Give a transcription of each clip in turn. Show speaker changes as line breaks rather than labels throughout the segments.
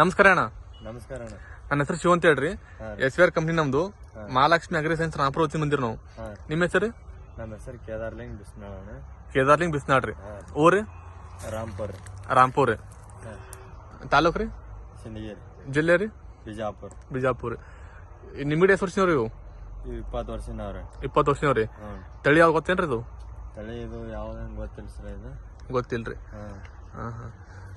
ನಮಸ್ಕಾರ ಅಣ್ಣ.
ನಮಸ್ಕಾರ ಅಣ್ಣ.
ನನ್ನ ಹೆಸರು ಶಿವ ಅಂತ ಹೇಳ್ರಿ. ಎಸ್ ವಿ ಆರ್ ಕಂಪ್ನಿ ನಮ್ದು. ಮಹಾಲಕ್ಷ್ಮಿ ಅಗ್ರಿ ಸೈನ್ಸ್ ರಾಮಪುರ ಓದ್ತಿ ಬಂದಿರಿ ನಾವು. ನಿಮ್ಮ ಹೆಸರು?
ನಮ್ಮ ಹೆಸರು ಕೇದಾರ್ಲಿಂಗ್ ಬಿಸ್ನಾಳ್ ಅಣ್ಣ.
ಕೇದಾರ್ಲಿಂಗ್ ಬಿಸ್ನಾಡ್ರಿ
ಹಾ
ಊರಿ?
ರಾಮ್ಪುರ್.
ರಾಮ್ಪುರ್ ತಾಲೂಕ್ ರೀ?
ಸಿಂದಗಿರಿ.
ಜಿಲ್ಲೆ ರೀ?
ಬಿಜಾಪುರ್.
ಬಿಜಾಪುರ ನಿಮ್ಗಡೆ ಎಷ್ಟು ವರ್ಷನವ್ರಿ ಇವು?
ಇಪ್ಪತ್ತು ವರ್ಷನವ್ರಿ
ಇಪ್ಪತ್ತು ವರ್ಷನವ್ರಿ ತಳಿ ಯಾವ್ದು ಗೊತ್ತೇನ್ರಿ ಇದು?
ತಳಿ ಇದು ಯಾವ್ದು ಗೊತ್ತಿಲ್ಲ ಸರ್ ಇದು.
ಗೊತ್ತಿಲ್ರಿ.
ಹಾಂ
ಹಾ.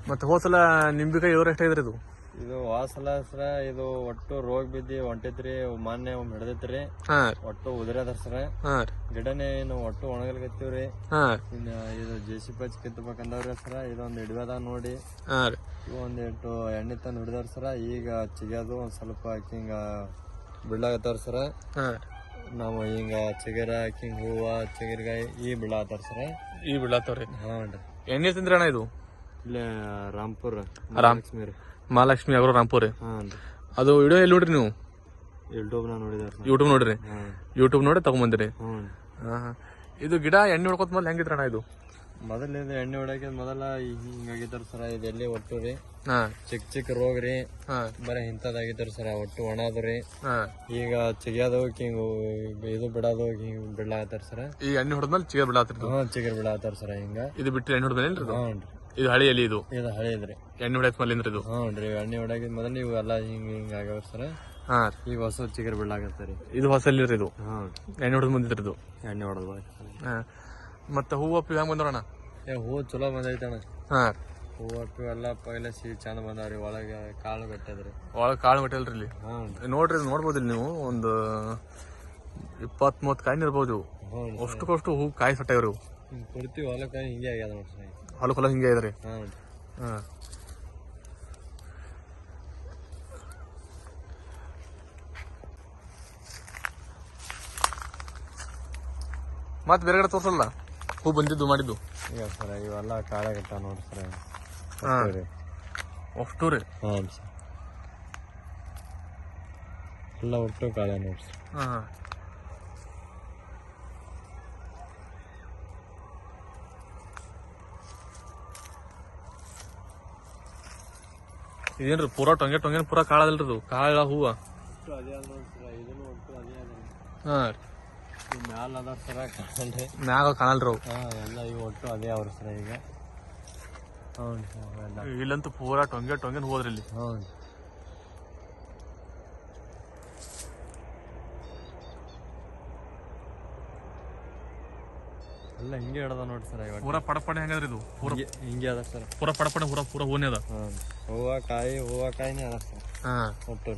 ಮತ್ತೆ ಹೋದ್ಸಲ ನಿಂಬಿಕಾಯಿ ಇವ್ರ ಎಷ್ಟಾಗಿದ್ರಿ ಇದು?
ಇದು ವಾಸಲ ಸರ ಇದು ಒಟ್ಟು ರೋಗ ಬಿದ್ದಿ ಹೊಂಟೈತ್ರಿ ಮಾನ್ಯ ಒಮ್ಮೆ ಹಿಡ್ದೈತ್ರಿ.
ಹಾ.
ಒಟ್ಟು ಉದುರದ್ರ ಸರ.
ಹಾ. ರೀ
ಗಿಡನೇ ಏನು ಒಟ್ಟು ಒಣಗಲ್ಕತ್ತೀವ್ರಿ
ಹಾ.
ಇನ್ನು ಇದು ಜೆ ಸಿ ಪಚ್ ಕಿತ್ತಬೇಕಂದವ್ರಿ ಸರ ಇದೊಂದು ಹಿಡಿಯೋದ ನೋಡಿ.
ಹಾ ರೀ.
ಇವು ಒಂದಿಟ್ಟು ಎಣ್ಣೆ ತಂದು ಹಿಡಿದವ್ರ ಸರ ಈಗ ಚಿಗಿಯೋದು ಒಂದ್ ಸ್ವಲ್ಪ ಹಿಂಗ ಬಿಡ್ಲಾಗತ್ತವ್ರ ಸರ.
ಹಾ.
ನಾವು ಹಿಂಗ ಚಿಗರ ಹಿಂಗ ಹೂವ ಚಿಗರ್ಗಾಯಿ ಈ ಬಿಳಾತಾರ ಸರ.
ಈ ಬಿಡ್ಲಾತವ್ರಿ
ಹಾ ರೀ.
ಎಣ್ಣೆ ತಿಂದ್ರಣ ಇದು?
ಇಲ್ಲೇ ರಾಮ್ಪುರ
ರಾಮ್-
ಲಕ್ಷ್ಮಿ ರೀ
ಮಹಾಲಕ್ಷ್ಮಿ ಅವರು ರಾಮ್ಪುರ್?
ಹಾಂ
ಅದು ವಿಡಿಯೋ ಎಲ್ಲಿ ನೋಡ್ರಿ ನೀವು?
ಯೂಟ್ಯೂಬ್ನ ನೋಡಿದಾರ
ಯೂಟ್ಯೂಬ್ ನೋಡ್ರಿ?
ಹಾಂ.
ಯೂಟ್ಯೂಬ್ ನೋಡಿ ತಗೊಂಬಂದಿರಿ?
ಹ್ಞೂ
ಹಾ ಹಾ. ಇದು ಗಿಡ ಎಣ್ಣೆ ಹೊಡ್ಕೊತ ಮೊದ್ಲು ಹೆಂಗಿದ್ರ ಇದು?
ಮೊದಲ ಇದು ಎಣ್ಣೆ ಹೊಡಕ್ಕೆ ಮೊದಲ ಹಿಂಗಾಗಿದ್ದಾರ ಸರ ಇದು ಎಲ್ಲಿ ಒಟ್ಟು ರೀ?
ಹಾಂ.
ಚಿಕ್ಕ ಚಿಕ್ಕ ರೋಗ ರೀ.
ಹಾಂ.
ಬರೀ ಇಂಥದ್ದಾಗಿದ್ದಾರ ಸರ ಒಟ್ಟು ಒಣದು ರೀ.
ಹಾ.
ಈಗ ಚಿಗಿಯೋದು ಹಿಂಗ ಇದು ಬಿಡೋದು ಹಿಂಗ್ ಬಿಡ್ಲಾತಾರ ಸರ.
ಈ ಎಣ್ಣೆ ಹೊಡೆದ್ಮೇಲೆ ಚಿಗರ್ ಬಿಡಾತಿರ್ದು
ಹ್ಞೂ ಚಿಗರ್ ಬಿಡಾತಾರ ಸರ ಹಿಂಗ.
ಇದು ಬಿಟ್ಟು ಎಣ್ಣೆ ಹೊಡೆದ್ಮೇಲೆ
ಹ್ಞೂ ರೀ
ಇದು ಹಳಿ ಎಲ್ಲಿ ಇದು?
ಇದು ಇದ್ರಿ
ಎಣ್ಣೆ ಹೊಡೆಯಕ್ ಮೇಲಿಂದ್ರ ಇದು?
ಹ್ಞೂ ರೀ ಎಣ್ಣೆ ಹೊಡಾಗಿದ್ ಮೊದಲು ನೀವು ಎಲ್ಲ ಹಿಂಗ ಹಿಂಗ ಆಗ್ಯಾವ ಸರ
ಹಾ
ಈಗ ಹೊಸ ಚಿಗರ್ ಬಿಡ್ಲಾಗತ್ತರಿ
ಇದು ಹೊಸಲ್ಲಿ ಇದು?
ಹ್ಞೂ
ಎಣ್ಣೆ ಹೊಡೆದ್ ಬಂದಿದ್ರಿ ಇದು?
ಎಣ್ಣೆ ಹೊಡೆದ್
ಹಾ. ಮತ್ತೆ ಹೂವು ಅಪ್ಪಿ ಹೆಂಗ್ ಬಂದ್ರಣ
ಏ ಹೂ ಚಲೋ ಬಂದೈತಣ್ಣ
ಹಾ
ಹೂವು ಅಪ್ಪು ಎಲ್ಲ ಪೈಲೆ ಸಿಹಿ ಚಂದ ಬಂದಾವ್ರಿ ಒಳಗೆ ಕಾಳು ಕಟ್ಟದ್ರಿ
ಒಳಗೆ ಕಾಳು ಕಟ್ಟಲ್ರಿ ಇಲ್ಲಿ?
ಹ್ಞೂ
ನೋಡ್ರಿ ಇದು ನೋಡ್ಬೋದು ಇಲ್ಲಿ ನೀವು ಒಂದು ಇಪ್ಪತ್ತ್ ಮೂವತ್ತು ಕಾಯಿನ ಇರ್ಬೋದು.
ಹ್ಞೂ
ಅಷ್ಟಕ್ಕಷ್ಟು ಹೂ ಕಾಯಿ ಸಟ್ಟಾಗ್ರಿ ಇವು.
ಕೊಡ್ತೀವಿ ಹೊಲ ಹೊಲಕ್ಕೆ ಹಿಂಗೆ ಆಗ್ಯದ ನೋಡ್ರಿ
ಹೊಲಕ್ಕೆ ಹೊಲ ಹಿಂಗೆ ಇದ್ರಿ. ಹಾಂ. ಮತ್ತೆ ಬೇರೆ ಕಡೆ ತೋರ್ಸಲ್ಲ? ಹೂ ಬಂದಿದ್ದು ಮಾಡಿದ್ದು.
ಈಗ ಸರ ಇವೆಲ್ಲ ಕಾಳೆ ಗಟ್ಟ ನೋಡ್ರಿ ಸರ.
ಹಾ. ಅಷ್ಟು ರೀ
ಹಾಂ ಸರ್. ಎಲ್ಲ ಒಟ್ಟು ಕಾಳೆ ನೋಡಿ ಸರ್.
ಹಾ. ಇದೇನ್ರಿ ಪೂರಾ ಟೊಂಗೆ ಟೊಂಗೆ ಪೂರಾ ಕಾಳದಲ್ರಿ ಇದು? ಕಾಳ ಹೂವ? ಹಾ
ಮ್ಯಾಲ ಅದ ಸರ ಕಾಣಲ್ರಿ
ಮ್ಯಾಗ ಕಾಣಲ್ರಿ ಅವು.
ಎಲ್ಲ ಈಗ ಒಟ್ಟು ಅದೇ ಅವ್ರ ಸರ ಈಗ.
ಇಲ್ಲಂತೂ ಪೂರಾ ಟೊಂಗೆ ಟೊಂಗೆ ಹೋದ್ರಿ ಇಲ್ಲಿ.
ಹ್ಞೂ ಎಲ್ಲ ಹಿಂಗೆ ಹಿಡ್ದ ನೋಡಿ ಸರ್ ಇವಾಗ
ಪೂರ ಪಡಪಡೆ ಪಡ ಹೆಂಗದ್ರಿ ಇದು ಪೂರ.
ಹಿಂಗೆ ಅದ ಸರ್.
ಪೂರ ಪಡಪಡೆ ಪೂರ ಪೂರ ಹೂನೇ ಅದ.
ಹೂವ ಕಾಯಿ ಹೂವ ಕಾಯಿನೇ ಅದ ಸರ್.
ಹಾ.
ಒಟ್ಟು.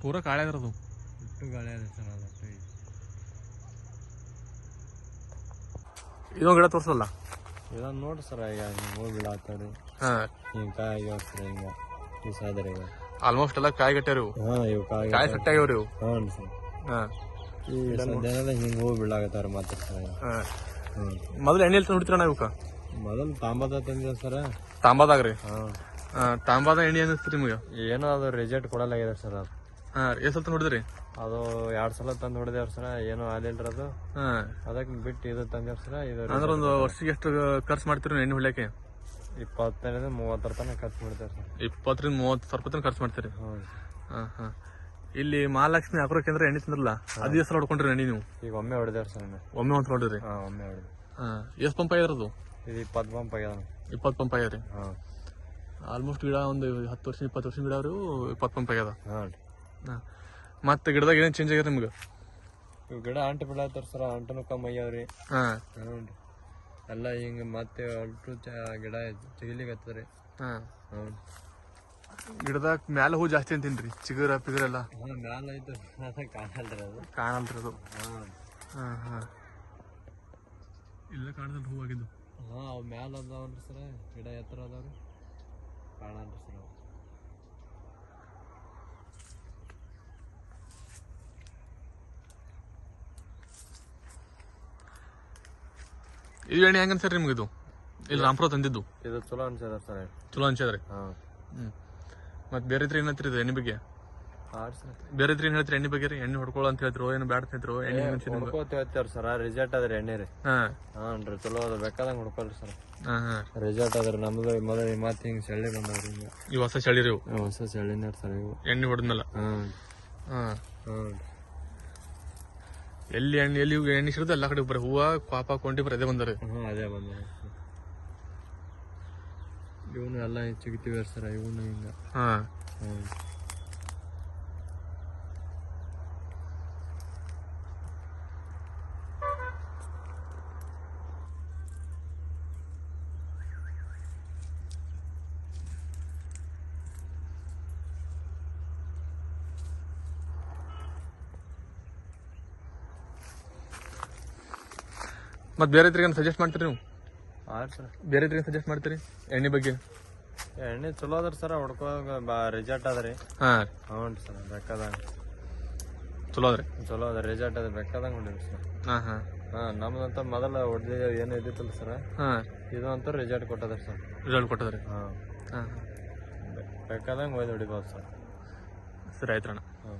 ಪೂರಾ ಕಾಳೆ ಅದರದು
ಒಟ್ಟು ಗಾಳಿ ಅದ ಸರ್ ಅದು ಒಟ್ಟು
ಇದೊಂದು ಗಿಡ ತೋರ್ಸಲ್ಲ?
ಇದನ್ನ ನೋಡಿ ಸರ್ ಈಗ ಹಿಂಗೆ ಹೂ ಬೀಳಾತಾವ್ರಿ
ಹಾ.
ಹಿಂಗೆ ಕಾಯಿ ಆಗ್ಯಾವ ಸರ್ ಹಿಂಗೆ ಈ ಸಾದ್ರೆ ಈಗ
ಆಲ್ಮೋಸ್ಟ್ ಎಲ್ಲ ಕಾಯಿ ಗಟ್ಟರು ಹಾ
ಹಾಂ ಇವು ಕಾಯಿ
ಕಾಯಿ ಸಟ್ಟಾಗ್ಯಾವ್ರಿ ಇವು
ಹ್ಞೂ ಸರ್.
ಹಾ.
ಈ ಸದ್ಯನೆಲ್ಲ ಹಿಂಗೆ ಹೋಗಿ ಬೀಳಾಗತ್ತಾರ ಮಾತ್ರ ಸರ್
ಹಾ.
ಹ್ಞೂ
ಮೊದಲು ಎಣ್ಣೆ ಎಲ್ಲಿ ನೋಡ್ತೀರಣ್ಣ ಇವಕ್ಕ
ಮೊದಲು ತಾಂಬದ ತಂದಿದೆ ಸರ್.
ತಾಂಬಾದಾಗ್ರಿ?
ಹಾಂ.
ಹಾ ತಾಂಬಾದ ಎಣ್ಣೆ ಅನಿಸ್ತೀರಿ ನಿಮಗೆ?
ಏನೋ ಅದು ರಿಸಲ್ಟ್ ಕೊಡಲಾಗಿದೆ ಸರ್ ಅದು.
ಹಾ ಎಷ್ಟು ಸಲ ನೋಡಿದ್ರಿ?
ಅದು ಎರಡು ಸಲ ತಂದು ಹೊಡೆದೇವ್ರ ಸರ ಏನೂ ಆಗಿಲ್ರಿ ಅದು.
ಹಾಂ.
ಅದಕ್ಕೆ ಬಿಟ್ಟು ಇದು ತಂದೇವ್ರ ಸರ ಇದು
ಅಂದ್ರೆ ಒಂದು ವರ್ಷಕ್ಕೆ ಎಷ್ಟು ಖರ್ಚು ಮಾಡ್ತೀರಿ ಎಣ್ಣೆ ಹೊಳ್ಯಾಕೆ
ಇಪ್ಪತ್ತೈದು ಮೂವತ್ತರ ತನಕ ಖರ್ಚು ಮಾಡ್ತೇವೆ ಸರ್.
ಇಪ್ಪತ್ತರಿಂದ ಮೂವತ್ತು ಸಾವಿರ ರೂಪಾಯಿ ಖರ್ಚು ಮಾಡ್ತೀರಿ? ಹಾಂ ಹಾಂ. ಇಲ್ಲಿ ಮಹಾಲಕ್ಷ್ಮಿ ಅಗ್ರೋ ಕೇಂದ್ರ ಎಣ್ಣೆ ತಿಂದ್ರಲ್ಲ ಅದು ಎಷ್ಟು ಸಲ ಹೊಡ್ಕೊಂಡ್ರಿ ಎಣ್ಣೆ ನೀವು?
ಈಗ ಒಮ್ಮೆ ಹೊಡೆದೇವ್ರ ಸರ್
ಒಮ್ಮೆ ಒಂದು ಹೊಡಿದ್ರಿ?
ಹಾಂ ಒಮ್ಮೆ ಹೊಡೆದು
ಹಾ ಎಷ್ಟು ಪಂಪ್ ಆಗಿರೋದು?
ಇದು ಇಪ್ಪತ್ತು ಪಂಪ್ ಆಗ್ಯದ
ಇಪ್ಪತ್ತು ಪಂಪ್ ಆಗ್ಯಾದ್ರಿ
ಹಾಂ.
ಆಲ್ಮೋಸ್ಟ್ ಗಿಡ ಒಂದು ಹತ್ತು ವರ್ಷ ಇಪ್ಪತ್ತು ವರ್ಷ ಗಿಡ ಅವರು ಇಪ್ಪತ್ತು ಪಂಪ್ ಆಗ್ಯದ?
ಹಾ.
ಮತ್ತೆ ಗಿಡದಾಗ ಏನೇನು ಚೇಂಜ್ ಆಗ್ಯಾರ ನಿಮ್ಗೆ?
ಇವು ಗಿಡ ಅಂಟು ಬೀಳತ್ತಾರ ಸರ್ ಅಂಟನು ಕಮ್ಮಿ ಆಗ್ಯಾವ್ರಿ.
ಹಾ.
ಹ್ಞೂ ರೀ ಎಲ್ಲ ಹಿಂಗೆ ಮತ್ತೆ ಅಲ್ಟು ಚ ಗಿಡ ಚಿಗಿಲಿಗತ್ತದ್ರಿ
ಹಾ.
ಹ್ಞೂ
ಗಿಡದಾಗ ಮ್ಯಾಲ ಹೂ ಜಾಸ್ತಿ ಅಂತೀನ್ರಿ ಚಿಗುರ ಪಿಗುರೆಲ್ಲ
ಹಾಂ ಮ್ಯಾಲ ಐತೆ ಕಾಣಲ್ರಿ ಅದು.
ಕಾಣಲ್ರಿ ಅದು.
ಹಾಂ
ಹಾ ಹಾ. ಇಲ್ಲ ಕಾಣದಲ್ಲ ಹೂ ಆಗಿದ್ದು?
ಹಾಂ ಅವು ಮ್ಯಾಲ ಅದಾವನ್ರಿ ಸರ ಗಿಡ ಎತ್ತರ ಅದಾವ್ರಿ. ಕಾಣಲ್ರಿ ಸರ್ ಅವು.
ಇದು ಎಣ್ಣೆ ಹೆಂಗ ಅನ್ಸರಿ ನಿಮ್ಗೆ ಇದು ಇಲ್ಲಿ ರಾಮ್ಪುರ ತಂದಿದ್ದು?
ಇದು ಚಲೋ ಅನ್ಸದ ಸರ್.
ಚಲೋ ಅನ್ಸದ್ರಿ
ಹಾಂ.
ಹ್ಮ್. ಮತ್ತೆ ಬೇರೆ ಇದ್ರೆ ಏನಂತೀರಿ ಇದು ಎಣ್ಣೆ ಬಗ್ಗೆ?
ಹಾಂ ಸರ್.
ಬೇರೆ ಇದ್ರೆ ಏನ್ ಹೇಳ್ತೀರಿ ಎಣ್ಣೆ ಬಗ್ಗೆ ರೀ? ಎಣ್ಣೆ ಹೊಡ್ಕೊಳ್ಳೋ ಅಂತ ಹೇಳ್ತಿರೋ ಏನು ಬ್ಯಾಡ ಅಂತ ಹೇಳ್ತಿರೋ ಎಣ್ಣೆ ಮುಂಚೆ ನಿಮ್ಗೆ?
ಹುಡ್ಕೋತ ಹೇಳ್ತೇವ್ರಿ ಸರ್ ರಿಸಲ್ಟ್ ಅದ್ರಿ ಎಣ್ಣೆ ರೀ.
ಹ್ಮ್
ಹಾಂ ರೀ ಚಲೋ ಅದ ಬೇಕಾದಂಗೆ ಹುಡ್ಕೊಳ್ರಿ ಸರ್.
ಹ್ಮ್ ಹಾ.
ರಿಸಲ್ಟ್ ಅದ್ರಿ ನಮ್ದು ಮೊದಲ ಮತ್ತೆ ಹಿಂಗೆ ಸೆಳ್ಳಿ ಬಂದವ್ರಿ ಹಿಂಗೆ.
ಈ ಹೊಸ ಚಳಿರಿ ಇವು?
ಹೊಸ ಸೆಳ್ಳಿನ ಸರ್ ಇವು.
ಎಣ್ಣೆ ಹೊಡೆದ್ಮೇಲೆ?
ಹಾಂ.
ಹ್ಮ್
ಹಾಂ
ಎಲ್ಲಿ ಎಣ್ಣೆ ಎಲ್ಲಿ ಎಣ್ಣೆ ಸಿಗುತ್ತೆ ಎಲ್ಲ ಕಡೆ ಬರೀ ಹೂವ ಪಾಪ ಕೊಂಡಿ ಬರೀ ಅದೇ ಬಂದಾರೆ
ಹಾಂ ಅದೇ ಬಂದ ಇವನು ಎಲ್ಲ ಚಿಗಿತೀವಿ ಸರ್ ಇವನು ಹಿಂಗ.
ಹಾ.
ಹ್ಞೂ
ಮತ್ತೆ ಬೇರೆ ಇದ್ರಿಗೆ ಸಜೆಸ್ಟ್ ಮಾಡ್ತೀರಿ ನೀವು?
ಹಾಂ ಸರ್.
ಬೇರೆ ಇದ್ರಿಗೆ ಸಜೆಸ್ಟ್ ಮಾಡ್ತೀರಿ? ಎಣ್ಣೆ ಬಗ್ಗೆ?
ಎಣ್ಣೆ ಚಲೋ ಅದ್ರ ಸರ್ ಹೊಡ್ಕೋ ಬಾ ರಿಸಲ್ಟ್ ಅದ್ರಿ
ಹಾಂ.
ಹ್ಞೂ ರೀ ಸರ್ ಬೇಕಾದಂಗೆ.
ಚಲೋ ಅದ್ರಿ
ಚಲೋ ಅದ ರಿಸಲ್ಟ್ ಅದ ಬೇಕಾದಂಗೆ ಹೊಡೀರಿ ಸರ್.
ಹಾ ಹಾ.
ಹಾಂ ನಮ್ದಂತ ಮೊದಲ ಹೊಡೆದ ಏನು ಇದ್ದಿತ್ತಲ್ಲ ಸರ್?
ಹಾ.
ಇದು ಅಂತೂ ರಿಸಲ್ಟ್ ಕೊಟ್ಟದ್ರಿ ಸರ್.
ರಿಸಲ್ಟ್ ಕೊಟ್ಟದ್ರಿ?
ಹಾಂ.
ಹಾಂ
ಬೇಕಾದಂಗೆ ಒಯ್ದು ಹೊಡಿಬೋದು ಸರ್.
ಸರಿ ಆಯ್ತು ಅಣ್ಣ.
ಹಾಂ.